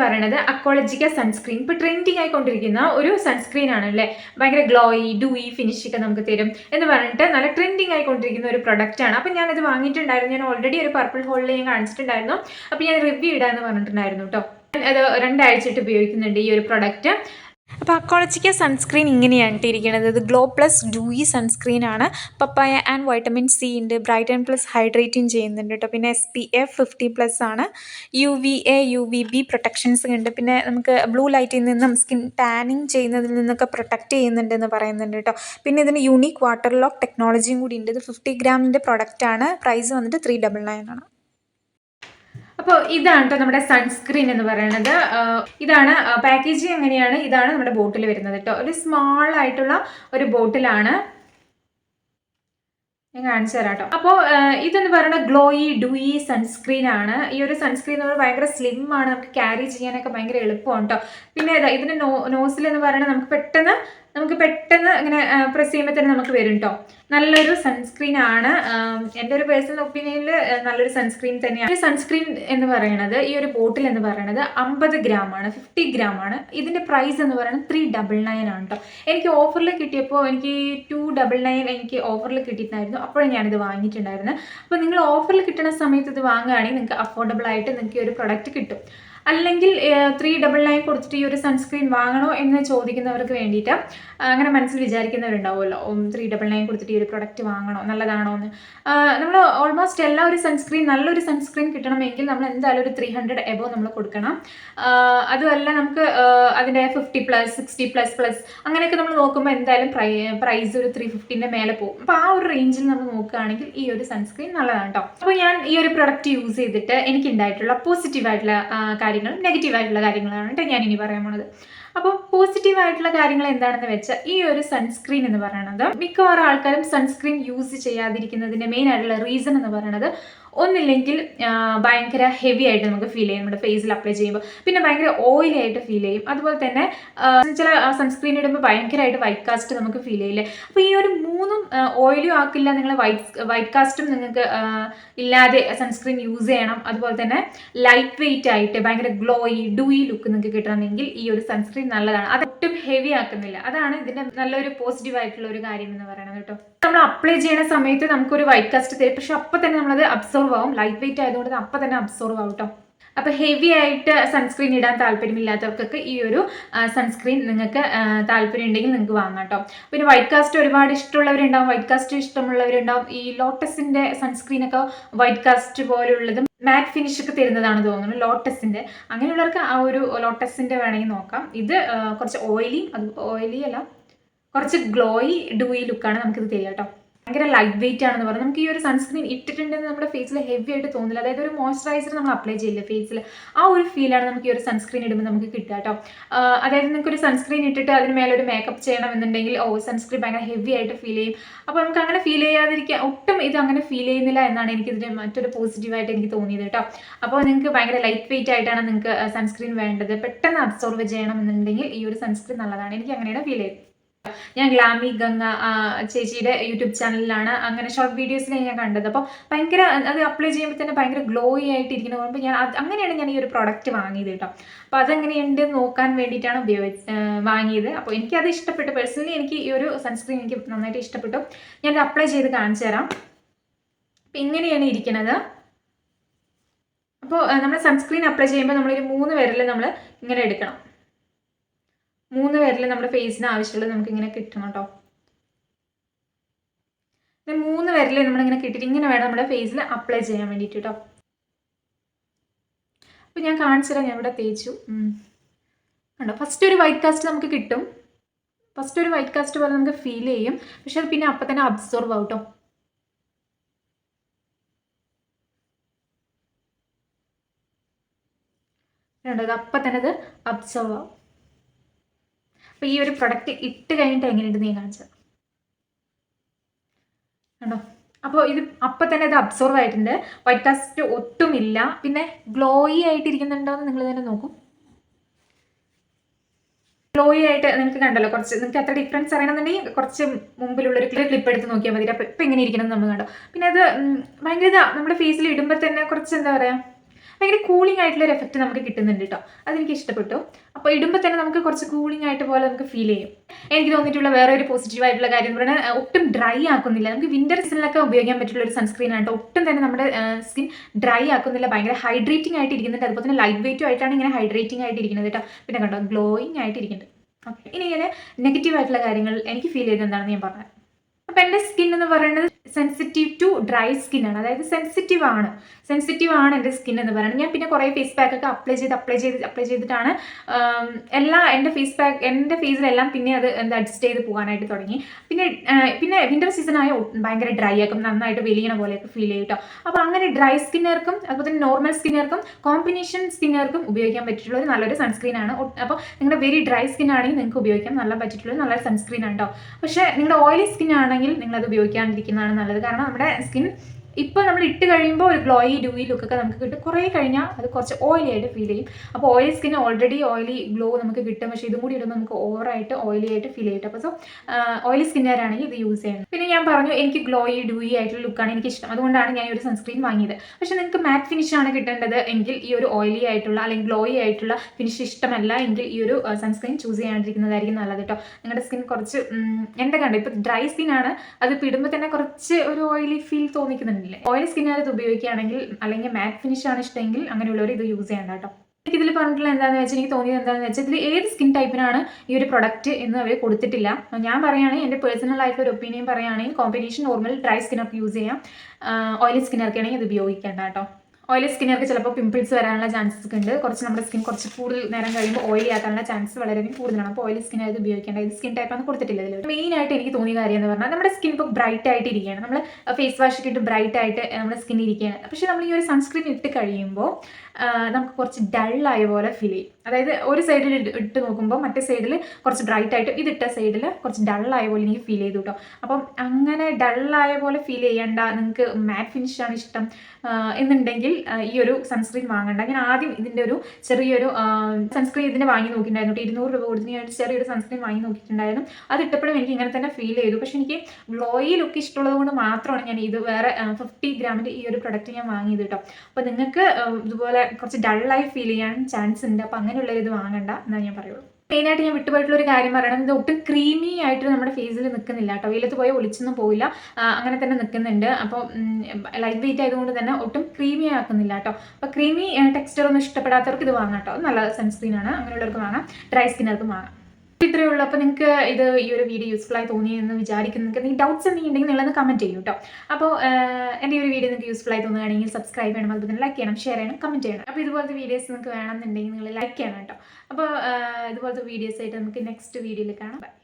പറയുന്നത് അക്കോളജിക്ക സൺസ്ക്രീൻ. ഇപ്പോൾ ട്രെൻഡിങ് ആയിക്കൊണ്ടിരിക്കുന്ന ഒരു സൺസ്ക്രീൻ ആണല്ലേ? ഭയങ്കര ഗ്ലോയി ഡൂയി ഫിനിഷ് ഒക്കെ നമുക്ക് തരും എന്ന് പറഞ്ഞിട്ട് നല്ല ട്രെൻഡിങ് ആയിക്കൊണ്ടിരിക്കുന്ന ഒരു പ്രൊഡക്റ്റ് ആണ്. അപ്പം ഞാനത് വാങ്ങിയിട്ടുണ്ടായിരുന്നു. ഞാൻ ഓൾറെഡി ഒരു പർപ്പിൾ ഹോളിൽ ഞാൻ കാണിച്ചിട്ടുണ്ടായിരുന്നു. അപ്പം ഞാൻ റിവ്യൂ ഇടാന്ന് പറഞ്ഞിട്ടുണ്ടായിരുന്നു കേട്ടോ അത് രണ്ടാഴ്ചയിട്ട് ഉപയോഗിക്കുന്നുണ്ട് ഈ ഒരു പ്രൊഡക്റ്റ് അപ്പോൾ അക്കോളജിക്ക സൺസ്ക്രീൻ ഇങ്ങനെയാണ് ഇട്ടിരിക്കുന്നത്. ഇത് ഗ്ലോ പ്ലസ് ഡൂയി സൺസ്ക്രീൻ ആണ് പപ്പായ ആൻഡ് വൈറ്റമിൻ സി ഉണ്ട്. ബ്രൈറ്റൻ പ്ലസ് ഹൈഡ്രേറ്റിംഗ് ചെയ്യുന്നുണ്ട് കേട്ടോ. പിന്നെ S P F fifty plus ആണ്. U V A U V B protections ഉണ്ട്. പിന്നെ നമുക്ക് ബ്ലൂ ലൈറ്റിൽ നിന്നും സ്കിൻ ടാനിങ് ചെയ്യുന്നതിൽ നിന്നൊക്കെ പ്രൊട്ടക്റ്റ് ചെയ്യുന്നുണ്ടെന്ന് പറയുന്നുണ്ട് കേട്ടോ. പിന്നെ ഇതിന് യൂണീക്ക് വാട്ടർ ലോക്ക് ടെക്നോളജിയും കൂടി ഉണ്ട്. ഇത് ഫിഫ്റ്റി ഗ്രാമിന്റെ പ്രൊഡക്റ്റ് ആണ്. പ്രൈസ് വന്നിട്ട് ത്രീ ഡബിൾ നയൻ ആണ്. അപ്പോൾ ഇതാണ് കേട്ടോ നമ്മുടെ സൺസ്ക്രീൻ എന്ന് പറയുന്നത്. ഇതാണ് പാക്കേജിങ് എങ്ങനെയാണ്? ഇതാണ് നമ്മുടെ ബോട്ടിൽ വരുന്നത് കേട്ടോ ഒരു സ്മോൾ ആയിട്ടുള്ള ഒരു ബോട്ടിലാണ് ഞാൻ കാണിച്ചു തരാം കേട്ടോ അപ്പോൾ ഇതെന്ന് പറയുന്നത് ഗ്ലോയി ഡൂയി സൺസ്ക്രീൻ ആണ്. ഈ ഒരു സൺസ്ക്രീൻ എന്ന് പറയുന്നത് ഭയങ്കര സ്ലിം ആണ്. നമുക്ക് ക്യാരി ചെയ്യാനൊക്കെ ഭയങ്കര എളുപ്പമാണ് കേട്ടോ പിന്നെ ഇതാ ഇതിന്റെ നോ നോസിൽ എന്ന് പറയുന്നത് നമുക്ക് പെട്ടെന്ന് നമുക്ക് പെട്ടെന്ന് ഇങ്ങനെ പ്രസ് ചെയ്യുമ്പോൾ തന്നെ നമുക്ക് വരും കേട്ടോ നല്ലൊരു സൺസ്ക്രീൻ ആണ്. എന്റെ ഒരു പേഴ്സണൽ ഒപ്പീനിയനിൽ നല്ലൊരു സൺസ്ക്രീൻ തന്നെയാണ്. സൺസ്ക്രീൻ എന്ന് പറയുന്നത് ഈ ഒരു ബോട്ടിൽ എന്ന് പറയുന്നത് അമ്പത് ഗ്രാം ആണ് ഫിഫ്റ്റി ഗ്രാം ആണ്. ഇതിന്റെ പ്രൈസ് എന്ന് പറയുന്നത് ത്രീ ഡബിൾ നയൻ ആണ് കേട്ടോ എനിക്ക് ഓഫറിൽ കിട്ടിയപ്പോൾ എനിക്ക് ടു ഡബിൾ നയൻ എനിക്ക് ഓഫറിൽ കിട്ടിയിട്ടുണ്ടായിരുന്നു. അപ്പോഴും ഞാനിത് വാങ്ങിയിട്ടുണ്ടായിരുന്നു അപ്പോൾ നിങ്ങൾ ഓഫറിൽ കിട്ടുന്ന സമയത്ത് ഇത് വാങ്ങുകയാണെങ്കിൽ നിങ്ങൾക്ക് അഫോർഡബിൾ ആയിട്ട് നിങ്ങൾക്ക് ഈ ഒരു പ്രൊഡക്റ്റ് കിട്ടും. അല്ലെങ്കിൽ ത്രീ ഡബിൾ നയൻ കൊടുത്തിട്ട് ഈ ഒരു സൺസ്ക്രീൻ വാങ്ങണോ എന്ന് ചോദിക്കുന്നവർക്ക് വേണ്ടിയിട്ട് അങ്ങനെ മനസ്സിൽ വിചാരിക്കുന്നവരുണ്ടാവുമല്ലോ. ത്രീ ഡബിൾ നയൻ കൊടുത്തിട്ട് ഈ ഒരു പ്രൊഡക്റ്റ് വാങ്ങണോ നല്ലതാണോ എന്ന്. നമ്മൾ ഓൾമോസ്റ്റ് എല്ലാ ഒരു സൺസ്ക്രീൻ നല്ലൊരു സൺസ്ക്രീൻ കിട്ടണമെങ്കിൽ നമ്മൾ എന്തായാലും ഒരു ത്രീ ഹൺഡ്രഡ് എബോ നമ്മൾ കൊടുക്കണം. അതുമല്ല നമുക്ക് അതിന്റെ fifty plus sixty plus plus അങ്ങനെയൊക്കെ നമ്മൾ നോക്കുമ്പോൾ എന്തായാലും പ്രൈ പ്രൈസ് ഒരു ത്രീ ഫിഫ്റ്റീന്റെ മേലെ പോകും. അപ്പോൾ ആ ഒരു റേഞ്ചിൽ നമ്മൾ നോക്കുകയാണെങ്കിൽ ഈ ഒരു സൺസ്ക്രീൻ നല്ലതാണ് കേട്ടോ അപ്പോൾ ഞാൻ ഈ ഒരു പ്രൊഡക്റ്റ് യൂസ് ചെയ്തിട്ട് എനിക്ക് ഉണ്ടായിട്ടുള്ള പോസിറ്റീവായിട്ടുള്ള കാര്യങ്ങളും നെഗറ്റീവ് ആയിട്ടുള്ള കാര്യങ്ങളാണ് കേട്ടോ ഞാൻ ഇനി പറയാൻ പോണത്. അപ്പോൾ പോസിറ്റീവ് ആയിട്ടുള്ള കാര്യങ്ങൾ എന്താണെന്ന് വെച്ചാൽ ഈ ഒരു സൺസ്ക്രീൻ എന്ന് പറയുന്നത് മിക്കവാറും ആൾക്കാരും സൺസ്ക്രീൻ യൂസ് ചെയ്യാതിരിക്കുന്നതിന്റെ മെയിൻ ആയിട്ടുള്ള റീസൺ എന്ന് പറയുന്നത് ഒന്നില്ലെങ്കിൽ ഭയങ്കര ഹെവി ആയിട്ട് നമുക്ക് ഫീൽ ചെയ്യും. നമ്മുടെ ഫേസിൽ അപ്ലൈ ചെയ്യുമ്പോൾ. പിന്നെ ഭയങ്കര ഓയിലി ആയിട്ട് ഫീൽ ചെയ്യും. അതുപോലെ തന്നെ ചില സൺസ്ക്രീൻ ഇടുമ്പോൾ ഭയങ്കരമായിട്ട് വൈറ്റ് കാസ്റ്റ് നമുക്ക് ഫീൽ ചെയ്യില്ലേ? അപ്പോൾ ഈ ഒരു മൂന്നും ഓയിലും ആക്കില്ല നിങ്ങൾ വൈറ്റ് വൈറ്റ് കാസ്റ്റും നിങ്ങൾക്ക് ഇല്ലാതെ സൺസ്ക്രീൻ യൂസ് ചെയ്യണം. അതുപോലെ തന്നെ ലൈറ്റ് വെയിറ്റ് ആയിട്ട് ഭയങ്കര ഗ്ലോയി ഡൂയി ലുക്ക് നിങ്ങൾക്ക് കിട്ടണമെങ്കിൽ ഈ ഒരു സൺസ്ക്രീൻ നല്ലതാണ്. അത് ഒട്ടും ഹെവി ആക്കുന്നില്ല. അതാണ് ഇതിന്റെ നല്ലൊരു പോസിറ്റീവ് ആയിട്ടുള്ള ഒരു കാര്യം എന്ന് പറയുന്നത് കേട്ടോ. നമ്മൾ അപ്ലൈ ചെയ്യുന്ന സമയത്ത് നമുക്കൊരു വൈറ്റ് കാസ്റ്റ് തരും. പക്ഷെ അപ്പം തന്നെ നമ്മളത് അബ്സോർവ് ആവും. ലൈറ്റ് വെയിറ്റ് ആയതുകൊണ്ട് അപ്പം തന്നെ അബ്സോർവ് ആവും കേട്ടോ അപ്പോൾ ഹെവി ആയിട്ട് സൺസ്ക്രീൻ ഇടാൻ താല്പര്യമില്ലാത്തവർക്കൊക്കെ ഈ ഒരു സൺസ്ക്രീൻ നിങ്ങൾക്ക് താല്പര്യം ഉണ്ടെങ്കിൽ നിങ്ങൾക്ക് വാങ്ങാം കേട്ടോ പിന്നെ വൈറ്റ് കാസ്റ്റ് ഒരുപാട് ഇഷ്ടമുള്ളവരുണ്ടാവും. വൈറ്റ് കാസ്റ്റ് ഇഷ്ടമുള്ളവരുണ്ടാവും. ഈ ലോട്ടസിന്റെ സൺസ്ക്രീനൊക്കെ വൈറ്റ് കാസ്റ്റ് പോലുള്ളതും മാറ്റ് ഫിനിഷ് ഒക്കെ തരുന്നതാണ് തോന്നുന്നു ലോട്ടസിന്റെ അങ്ങനെയുള്ളവർക്ക് ആ ഒരു ലോട്ടസിന്റെ വേണമെങ്കിൽ നോക്കാം. ഇത് കുറച്ച് ഓയിലി അത് ഓയിലി അല്ല കുറച്ച് ഗ്ലോയി ഡൂയി ലുക്കാണ് നമുക്കിത് തരിക കേട്ടോ. ഭയങ്കര ലൈറ്റ് വെയിറ്റ് ആണെന്ന് പറഞ്ഞാൽ നമുക്ക് ഈ ഒരു സൺസ്ക്രീൻ ഇട്ടിട്ടുണ്ടെന്ന് നമ്മുടെ ഫേസിൽ ഹെവി ആയിട്ട് തോന്നില്ല. അതായത് ഒരു മോയ്സ്ചറൈസർ നമ്മൾ അപ്ലൈ ചെയ്യില്ല ഫേസിൽ ആ ഒരു ഫീലാണ് നമുക്ക് ഈ ഒരു സൺസ്ക്രീൻ ഇടുമ്പോൾ നമുക്ക് കിട്ടുക കേട്ടോ. അതായത് നിങ്ങൾക്ക് ഒരു സൺസ്ക്രീൻ ഇട്ടിട്ട് അതിന് മേലെ ഒരു മേക്കപ്പ് ചെയ്യണം എന്നുണ്ടെങ്കിൽ ഓ സൺസ്ക്രീൻ ഭയങ്കര ഹെവി ആയിട്ട് ഫീൽ ചെയ്യും. അപ്പോൾ നമുക്ക് അങ്ങനെ ഫീൽ ചെയ്യാതിരിക്കാൻ ഒട്ടും ഇത് അങ്ങനെ ഫീൽ ചെയ്യുന്നില്ല എന്നാണ് എനിക്ക് ഇതിന്റെ മറ്റൊരു പോസിറ്റീവായിട്ട് എനിക്ക് തോന്നിയത് കേട്ടോ. അപ്പോൾ നിങ്ങൾക്ക് ഭയങ്കര ലൈറ്റ് വെയിറ്റ് ആയിട്ടാണ് നിങ്ങൾക്ക് സൺസ്ക്രീൻ വേണ്ടത്. പെട്ടെന്ന് അബ്സോർവ് ചെയ്യണം എന്നുണ്ടെങ്കിൽ ഈ ഒരു സൺസ്ക്രീൻ നല്ലതാണ്. എനിക്ക് അങ്ങനെയാണ് ഫീൽ ചെയ്തത്. ഞാൻ ഗ്ലാമി ഗംഗ ചേച്ചിയുടെ യൂട്യൂബ് ചാനലിലാണ് അങ്ങനെ ഷോർട്ട് വീഡിയോസിൽ ഞാൻ കണ്ടത്. അപ്പോൾ ഭയങ്കര അത് അപ്ലൈ ചെയ്യുമ്പോൾ തന്നെ ഭയങ്കര ഗ്ലോയി ആയിട്ട് ഇരിക്കുന്ന പോകുമ്പോൾ ഞാൻ അങ്ങനെയാണ് ഞാൻ ഈ ഒരു പ്രോഡക്റ്റ് വാങ്ങിയത് കേട്ടോ. അപ്പോൾ അതെങ്ങനെയുണ്ട് നോക്കാൻ വേണ്ടിയിട്ടാണ് ഉപയോഗിച്ച് വാങ്ങിയത്. അപ്പോൾ എനിക്കത് ഇഷ്ടപ്പെട്ടു. പേഴ്സണലി എനിക്ക് ഈ ഒരു സൺസ്ക്രീൻ എനിക്ക് നന്നായിട്ട് ഇഷ്ടപ്പെട്ടു. ഞാനത് അപ്ലൈ ചെയ്ത് കാണിച്ചു തരാം. അപ്പം ഇങ്ങനെയാണ് ഇരിക്കുന്നത് അപ്പോൾ നമ്മൾ സൺസ്ക്രീൻ അപ്ലൈ ചെയ്യുമ്പോൾ നമ്മളൊരു മൂന്ന് വിരൽ നമ്മൾ ഇങ്ങനെ എടുക്കണം. മൂന്ന് പേരിൽ നമ്മുടെ ഫേസിന് ആവശ്യമുള്ളത് നമുക്ക് ഇങ്ങനെ കിട്ടണം കേട്ടോ മൂന്ന് പേരിൽ നമ്മളിങ്ങനെ കിട്ടിയിട്ട് ഇങ്ങനെ വേണം നമ്മുടെ ഫേസിൽ അപ്ലൈ ചെയ്യാൻ വേണ്ടിയിട്ട് കേട്ടോ അപ്പോൾ ഞാൻ കാണിച്ചുതരാം ഞാൻ ഇവിടെ തേച്ചു. കണ്ടോ? ഫസ്റ്റ് ഒരു വൈറ്റ് കാസ്റ്റ് നമുക്ക് കിട്ടും. ഫസ്റ്റ് ഒരു വൈറ്റ് കാസ്റ്റ് പോലെ നമുക്ക് ഫീൽ ചെയ്യും. പക്ഷെ അത് പിന്നെ അപ്പം തന്നെ അബ്സോർവ് ആവും കേട്ടോ കണ്ടോ? അത് അപ്പം തന്നെ അത് അബ്സോർവ് ആവും. അപ്പോൾ ഈ ഒരു പ്രൊഡക്റ്റ് ഇട്ട് കഴിഞ്ഞിട്ട് എങ്ങനെയുണ്ട് നീ കാണിച്ചത് കണ്ടോ? അപ്പോൾ ഇത് അപ്പം തന്നെ ഇത് അബ്സോർവ് ആയിട്ടുണ്ട്. വൈറ്റ് കാസ്റ്റ് ഒട്ടുമില്ല. പിന്നെ ഗ്ലോയി ആയിട്ടിരിക്കുന്നുണ്ടോ എന്ന് നിങ്ങൾ തന്നെ നോക്കും. ഗ്ലോയി ആയിട്ട് നിങ്ങൾക്ക് കണ്ടല്ലോ കുറച്ച് നിങ്ങൾക്ക് അത്ര ഡിഫറൻസ് അറിയണമെന്നുണ്ടെങ്കിൽ കുറച്ച് മുമ്പിലുള്ള ഒരു ക്ലിപ്പ് എടുത്ത് നോക്കിയാൽ മതി. അപ്പോൾ ഇപ്പം എങ്ങനെ ഇരിക്കണം എന്ന് നമ്മൾ കണ്ടോ. പിന്നെ അത് ഭയങ്കര നമ്മുടെ ഫേസിൽ ഇടുമ്പോൾ തന്നെ കുറച്ച് എന്താ പറയുക ഭയങ്കര കൂളിംഗ് ആയിട്ടുള്ള ഒരു എഫക്റ്റ് നമുക്ക് കിട്ടുന്നുണ്ട് കേട്ടോ അതെനിക്ക് ഇഷ്ടപ്പെട്ടു. അപ്പോൾ ഇടുമ്പോൾ തന്നെ നമുക്ക് കുറച്ച് കൂളിംഗ് ആയിട്ട് പോലെ നമുക്ക് ഫീൽ ചെയ്യും. എനിക്ക് തോന്നിയിട്ടുള്ള വേറെ ഒരു പോസിറ്റീവ് ആയിട്ടുള്ള കാര്യം എന്ന് പറഞ്ഞാൽ ഒട്ടും ഡ്രൈ ആക്കുന്നില്ല. നമുക്ക് വിന്റർ സീസണിലൊക്കെ ഉപയോഗിക്കാൻ പറ്റുള്ള ഒരു സൺസ്ക്രീൻ ആണ് ഒട്ടും തന്നെ നമ്മുടെ സ്കിൻ ഡ്രൈ ആക്കുന്നില്ല. ഭയങ്കര ഹൈഡ്രേറ്റിംഗ് ആയിട്ട് ഇരിക്കുന്നുണ്ട് അതുപോലെ തന്നെ ലൈറ്റ് വെയിറ്റും ആയിട്ടാണ് ഇങ്ങനെ ഹൈഡ്രേറ്റിംഗ് ആയിട്ട് ഇരിക്കുന്നത് കേട്ടോ പിന്നെ കണ്ടോ ഗ്ലോയിങ് ആയിട്ട് ഇരിക്കുന്നുണ്ട് ഓക്കെ ഇനി ഇങ്ങനെ നെഗറ്റീവ് ആയിട്ടുള്ള കാര്യങ്ങൾ എനിക്ക് ഫീൽ ചെയ്തത് എന്താണെന്ന് ഞാൻ പറഞ്ഞത് അപ്പം എന്റെ സ്കിൻ എന്ന് പറയുന്നത് സെൻസിറ്റീവ് ടു ഡ്രൈ സ്കിൻ ആണ്. അതായത് സെൻസിറ്റീവ് ആണ്. സെൻസിറ്റീവ് ആണ് എന്റെ സ്കിൻ എന്ന് പറയുന്നത്. ഞാൻ പിന്നെ കുറേ ഫേസ് പാക്ക് ഒക്കെ അപ്ലൈ ചെയ്ത് അപ്ലൈ ചെയ്ത് അപ്ലൈ ചെയ്തിട്ടാണ് എല്ലാ എന്റെ ഫേസ് പാക്ക് എന്റെ ഫേസിലെല്ലാം പിന്നെ അത് എന്താ അഡ്ജസ്റ്റ് ചെയ്ത് പോകാനായിട്ട് തുടങ്ങി. പിന്നെ പിന്നെ വിന്റർ ഒ- ഭയങ്കര ഡ്രൈ ആക്കും നന്നായിട്ട് വെളിയണ പോലെയൊക്കെ ഫീൽ ചെയ്യും കേട്ടോ അപ്പോൾ അങ്ങനെ ഡ്രൈ സ്കിന്നർക്കും അതുപോലെ തന്നെ നോർമൽ സ്കിന്നർക്കും കോമ്പിനേഷൻ സ്കിന്നർക്കും ഉപയോഗിക്കാൻ പറ്റിയിട്ടുള്ള ഒരു നല്ലൊരു സൺസ്ക്രീൻ ആണ്. അപ്പോൾ നിങ്ങളുടെ വെരി ഡ്രൈ സ്കിൻ ആണെങ്കിൽ നിങ്ങൾക്ക് ഉപയോഗിക്കാൻ നല്ല പറ്റിയിട്ടുള്ള നല്ലൊരു സൺസ്ക്രീൻ കേട്ടോ പക്ഷേ നിങ്ങളുടെ ഓയിലി സ്കിൻ ആണെങ്കിൽ നിങ്ങൾ അത് ഉപയോഗിക്കാണ്ടിരിക്കുന്നതാണ് നല്ലത്. കാരണം നമ്മുടെ സ്കിൻ ഇപ്പോൾ നമ്മൾ ഇട്ട് കഴിയുമ്പോൾ ഒരു ഗ്ലോയി ലുക്ക് ലുക്കൊക്കെ നമുക്ക് കിട്ടും. കുറേ കഴിഞ്ഞാൽ അത് കുറച്ച് ഓയിലി ആയിട്ട് ഫീൽ ചെയ്യും. അപ്പോൾ oily skin already oily glow നമുക്ക് കിട്ടും. പക്ഷേ ഇതും കൂടി ഇടുമ്പോൾ നമുക്ക് ഓവറായിട്ട് ഓയിലി ആയിട്ട് ഫീൽ ചെയ്യും അപ്പോൾ സോ ഓയിലി സ്കിന്നുകാരാണെങ്കിൽ ഇത് യൂസ് ചെയ്യണം. പിന്നെ ഞാൻ പറഞ്ഞു എനിക്ക് ഗ്ലോയി ഡ്യൂയി ആയിട്ടുള്ള ലുക്കാണ് എനിക്ക് ഇഷ്ടം അതുകൊണ്ടാണ് ഞാൻ ഈ ഒരു സൺസ്ക്രീൻ വാങ്ങിയത്. പക്ഷേ നിങ്ങൾക്ക് മാറ്റ് ഫിനിഷ് ആണ് കിട്ടേണ്ടത് എങ്കിൽ ഈ ഒരു ഓയിലി ആയിട്ടുള്ള അല്ലെങ്കിൽ ഗ്ലോയി ആയിട്ടുള്ള ഫിനിഷ് ഇഷ്ടമല്ല എങ്കിൽ ഈ ഒരു സൺസ്ക്രീൻ ചൂസ് ചെയ്യാണ്ടിരിക്കുന്നതായിരിക്കും നല്ലത് കേട്ടോ നിങ്ങളുടെ സ്കിൻ കുറച്ച് എന്താ കണ്ടോ? ഇപ്പോൾ ഡ്രൈ സ്കിൻ ആണ്. അത് ഇടുമ്പോൾ തന്നെ കുറച്ച് ഒരു ഓയിലി ഫീൽ തോന്നിക്കുന്നുണ്ടല്ലേ ഓയിലി സ്കിന്നുകാർ ഇത് ഉപയോഗിക്കുകയാണെങ്കിൽ അല്ലെങ്കിൽ മാറ്റ് ഫിനിഷ് ആണ് ഇഷ്ടമെങ്കിൽ അങ്ങനെയുള്ളവർ ഇത് യൂസ് ചെയ്യേണ്ട കേട്ടോ. എനിക്ക് ഇതിൽ പറഞ്ഞിട്ടുള്ള എന്താണെന്ന് വെച്ചാൽ എനിക്ക് തോന്നിയത് എന്താണെന്ന് വെച്ചാൽ ഇതിൽ ഏത് സ്കിൻ ടൈപ്പിനാണ് ഈ ഒരു പ്രൊഡക്റ്റ് എന്ന് അവർ കൊടുത്തിട്ടില്ല. ഞാൻ പറയുകയാണെങ്കിൽ എന്റെ പേഴ്സണൽ ആയിട്ടുള്ള ഒരു ഒപ്പീനിയൻ പറയുകയാണെങ്കിൽ കോമ്പിനേഷൻ നോർമൽ ഡ്രൈ സ്കിന്നൊക്കെ യൂസ് ചെയ്യാം. ഓയിലി സ്കിന്നൊക്കെ ആണെങ്കിൽ ഇത് ഉപയോഗിക്കേണ്ട കേട്ടോ. ഓയിലി സ്കിന്നർക്ക് ചിലപ്പോൾ പിമ്പിൾസ് വരാനുള്ള ചാൻസസ് ഒക്കെ ഉണ്ട്. കുറച്ച് നമ്മുടെ സ്കിൻ കുറച്ച് കൂടുതൽ നേരം കഴിയുമ്പോൾ ഓയിലി ആക്കാനുള്ള ചാൻസ് വളരെയധികം കൂടുതലാണ്. അപ്പോൾ ഓയിലി സ്കിൻ ആയത് ഉപയോഗിക്കേണ്ട. ഇത് സ്കിൻ ടൈപ്പ് ആണ് കൊടുത്തിട്ടില്ല ഇതിൽ മെയിൻ ആയിട്ട് എനിക്ക് തോന്നിയ കാര്യം എന്ന് പറഞ്ഞാൽ നമ്മുടെ സ്കിൻ ഇപ്പോൾ ബ്രൈറ്റ് ആയിട്ട് ഇരിക്കുകയാണ്. നമ്മൾ ഫേസ് വാഷ് ഒക്കെ ഇട്ട് ബ്രൈറ്റ് ആയിട്ട് നമ്മുടെ സ്കിൻ ഇരിക്കുകയാണ്. പക്ഷേ നമ്മൾ ഈ ഒരു സൺസ്ക്രീൻ ഇട്ട് കഴിയുമ്പോൾ നമുക്ക് കുറച്ച് ഡൾ ആയ പോലെ ഫീൽ ചെയ്യും. അതായത് ഒരു സൈഡിൽ ഇട്ട് നോക്കുമ്പോൾ മറ്റേ സൈഡിൽ കുറച്ച് ബ്രൈറ്റ് ആയിട്ട് ഇതിട്ട സൈഡിൽ കുറച്ച് ഡള്ളായ പോലെ എനിക്ക് ഫീൽ ചെയ്തു കേട്ടോ അപ്പം അങ്ങനെ ഡള്ളായ പോലെ ഫീൽ ചെയ്യണ്ട നിങ്ങൾക്ക് മാറ്റ് ഫിനിഷാണ് ഇഷ്ടം എന്നുണ്ടെങ്കിൽ ഈ ഒരു സൺസ്ക്രീൻ വാങ്ങണ്ട. ഞാൻ ആദ്യം ഇതിന്റെ ഒരു ചെറിയൊരു സൺസ്ക്രീൻ ഇതിന്റെ വാങ്ങി നോക്കിയിട്ടുണ്ടായിരുന്നു. ഇരുന്നൂറ് രൂപ കൊടുത്ത് ഞാൻ ചെറിയൊരു സൺസ്ക്രീൻ വാങ്ങി നോക്കിയിട്ടുണ്ടായിരുന്നു. അത് ഇട്ടപ്പോഴും എനിക്ക് ഇങ്ങനെ തന്നെ ഫീൽ ചെയ്തു. പക്ഷെ എനിക്ക് ഗ്ലോയി ലുക്ക് ഇഷ്ടമുള്ളത് കൊണ്ട് മാത്രമാണ് ഞാൻ ഇത് വേറെ ഫിഫ്റ്റി ഗ്രാമിന്റെ ഈ ഒരു പ്രൊഡക്റ്റ് ഞാൻ വാങ്ങിയത് കേട്ടോ അപ്പോൾ നിങ്ങൾക്ക് ഇതുപോലെ കുറച്ച് ഡള്ളായി ഫീൽ ചെയ്യാൻ ചാൻസ് ഉണ്ട്. അപ്പോൾ അങ്ങനെയുള്ള ഇത് വാങ്ങണ്ട എന്നാണ് ഞാൻ പറയുള്ളൂ. മെയിനായിട്ട് ഞാൻ വിട്ടുപോയിട്ടുള്ള ഒരു കാര്യം പറയണത് ഇത് ഒട്ടും ക്രീമി ആയിട്ട് നമ്മുടെ ഫേസിൽ നിൽക്കുന്നില്ല കേട്ടോ. വെയിലത്ത് പോയാൽ ഒളിച്ചൊന്നും പോയില്ല അങ്ങനെ തന്നെ നിൽക്കുന്നുണ്ട് അപ്പോൾ ലൈറ്റ് വെയിറ്റ് ആയതുകൊണ്ട് തന്നെ ഒട്ടും ക്രീമി ആക്കുന്നില്ല കേട്ടോ. അപ്പോൾ ക്രീമി ടെക്സ്ചർ ഒന്നും ഇഷ്ടപ്പെടാത്തവർക്ക് ഇത് വാങ്ങാം കേട്ടോ. നല്ല സൺസ്ക്രീൻ ആണ്. അങ്ങനെയുള്ളവർക്ക് വാങ്ങാം. ഡ്രൈ സ്കിന്നർക്ക് വാങ്ങാം. ഇത്രയേ ഉള്ളൂ. അപ്പോൾ നിങ്ങൾക്ക് ഇത് ഈ ഒരു വീഡിയോ യൂസ്ഫുൾ ആയി തോന്നി എന്ന് വിചാരിക്കുന്നു നിങ്ങൾക്ക് എന്തെങ്കിലും ഡൗട്ട്സ് എന്തെങ്കിലും ഉണ്ടെങ്കിൽ നിങ്ങളൊന്ന് കമന്റ് ചെയ്യും കേട്ടോ അപ്പോൾ എന്റെ ഒരു വീഡിയോ നിങ്ങൾക്ക് യൂസ്ഫുൾ ആയി തോന്നുകയാണെങ്കിൽ സബ്സ്ക്രൈബ് ചെയ്യണം. അതുപോലെ തന്നെ ലൈക്ക് ചെയ്യണം ഷെയർ ചെയ്യണം കമന്റ് ചെയ്യണം. അപ്പോൾ ഇതുപോലത്തെ വീഡിയോസ് നിങ്ങൾക്ക് വേണമെന്നുണ്ടെങ്കിൽ നിങ്ങൾ ലൈക്ക് ചെയ്യണം കേട്ടോ അപ്പോൾ ഇതുപോലത്തെ വീഡിയോസ് ആയിട്ട് നമുക്ക് നെക്സ്റ്റ് വീഡിയോയിൽ കാണാം.